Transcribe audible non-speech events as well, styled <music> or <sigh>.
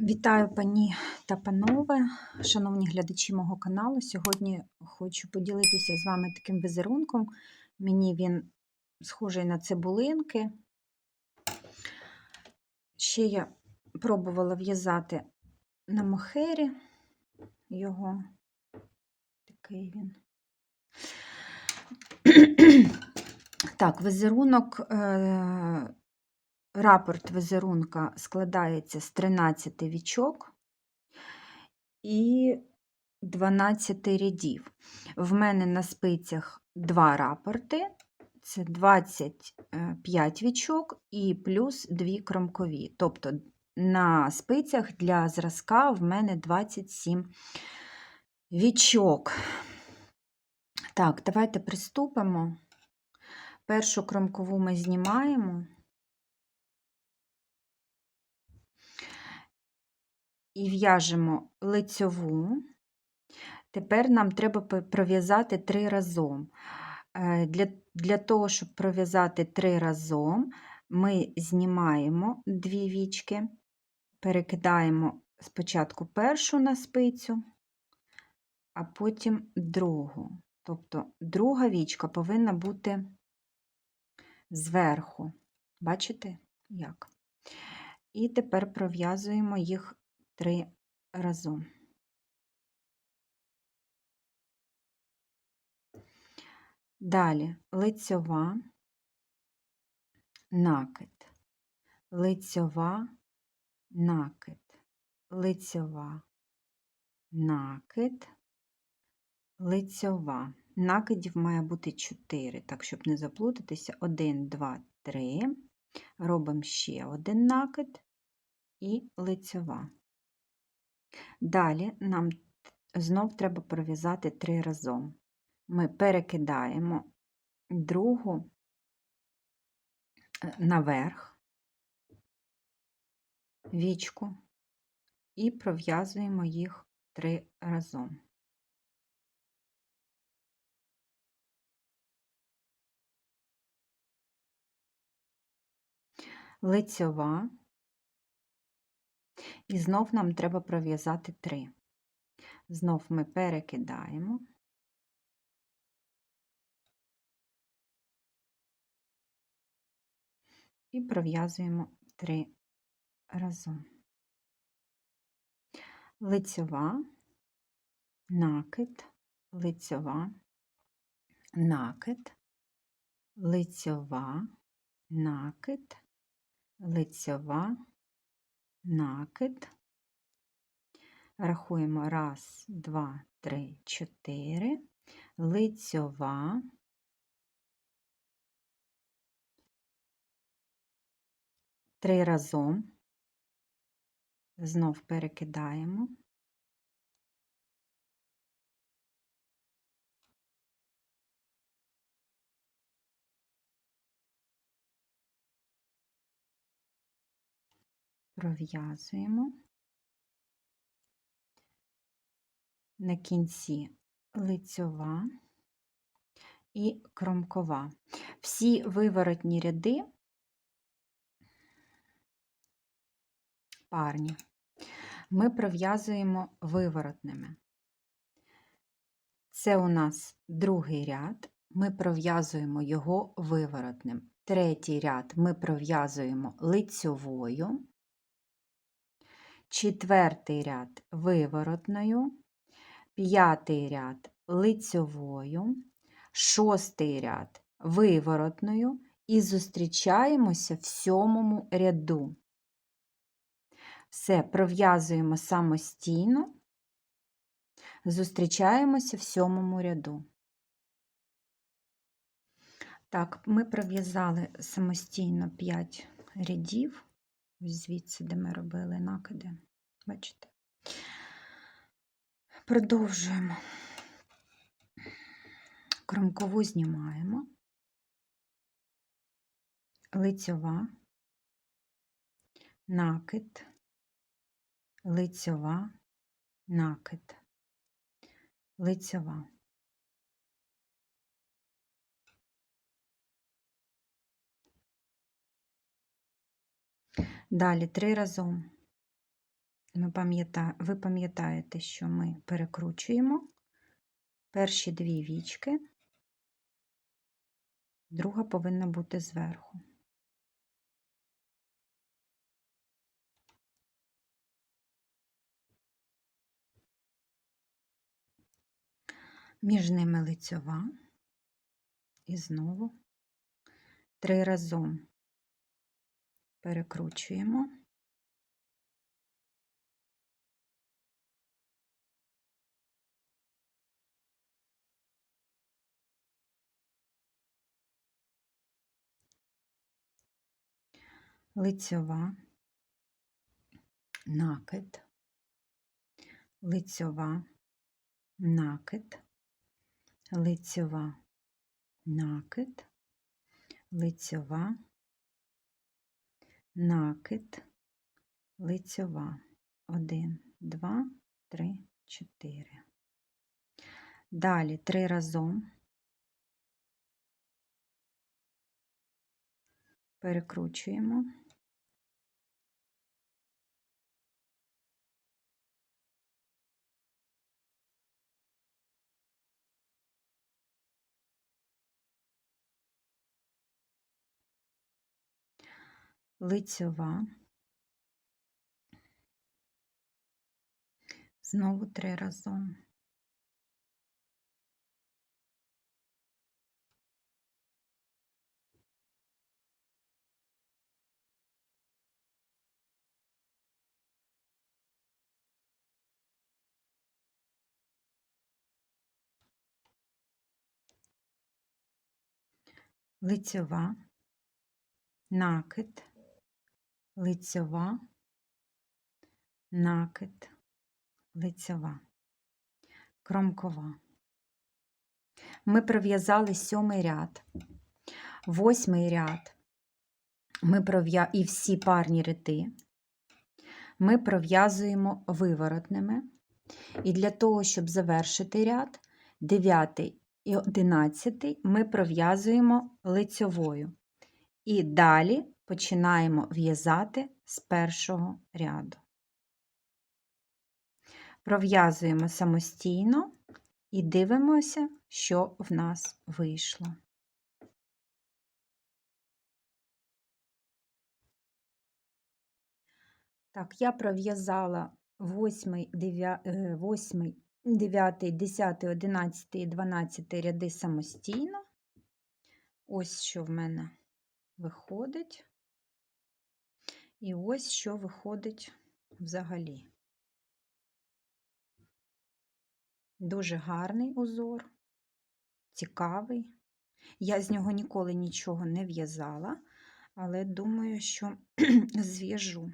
Вітаю пані та панове, шановні глядачі мого каналу. Сьогодні хочу поділитися з вами таким візерунком. Мені він схожий на цибулинки. Ще я пробувала в'язати на мохері його. Такий він. <clears throat> Так, візерунок. Рапорт візерунка складається з 13 вічок і 12 рядів. В мене на спицях два рапорти, це 25 вічок і плюс 2 кромкові. Тобто на спицях для зразка в мене 27 вічок. Так, давайте приступимо. Першу кромкову ми знімаємо. І в'яжемо лицьову. Тепер нам треба пров'язати три разом. Е, для для того, щоб пров'язати три разом, ми знімаємо дві вічки, перекидаємо спочатку першу на спицю, а потім другу. Тобто друга вічка повинна бути зверху. Бачите, як? І тепер пров'язуємо їх три разом. Далі лицьова, накид, лицьова, накид, лицьова, накид, лицьова. Накидів має бути 4, так, щоб не заплутатися. 1, 2, 3. Робимо ще один накид і лицьова. Далі нам знов треба пров'язати три разом. Ми перекидаємо другу е, наверх, вічку і пров'язуємо їх три разом. Лицьова і знов нам треба пров'язати три. Знов ми перекидаємо. І пров'язуємо три разом. Лицьова, накид, лицьова, накид, лицьова, накид, лицьова, накид. Рахуємо раз, два, три, чотири, лицьова, три разом, знов перекидаємо. Пров'язуємо. на кінці лицьова і кромкова. Всі виворотні ряди парні ми пров'язуємо виворотними. Це у нас другий ряд, ми пров'язуємо його виворотним. Третій ряд ми пров'язуємо лицьовою, четвертий ряд виворотною, п'ятий ряд лицьовою, шостий ряд виворотною. І зустрічаємося в сьомому ряду. Все пров'язуємо самостійно, зустрічаємося в сьомому ряду. Так, ми пров'язали самостійно 5 рядів, звідси, де ми робили накиди, бачите? Продовжуємо. Кромкову знімаємо, лицьова, накид, лицьова, накид, лицьова. Далі три разом. Ви пам'ятаєте, що ми перекручуємо перші дві вічки, друга повинна бути зверху. Між ними лицьова. І знову три разом перекручуємо. лицьова, накид, лицьова, накид, лицьова, накид, лицьова, накид, лицьова. Один, два, три, чотири. Далі три разом. Перекручуємо. Лицьова, знову три разом. Лицьова, накид, лицьова, накид, лицьова, кромкова. Ми пров'язали сьомий ряд, восьмий ряд ми пров'я... і всі парні ряди ми пров'язуємо виворотними. І для того, щоб завершити ряд, 9 і 11 ми пров'язуємо лицьовою. І далі починаємо в'язати з першого ряду. Пров'язуємо самостійно і дивимося, що в нас вийшло. Так, я пров'язала 8, 9, 9, 10, 11 і 12 ряди самостійно. Ось що в мене виходить. І ось що виходить взагалі. Дуже гарний узор, цікавий. Я з нього ніколи нічого не в'язала, але думаю, що <clears throat> зв'яжу.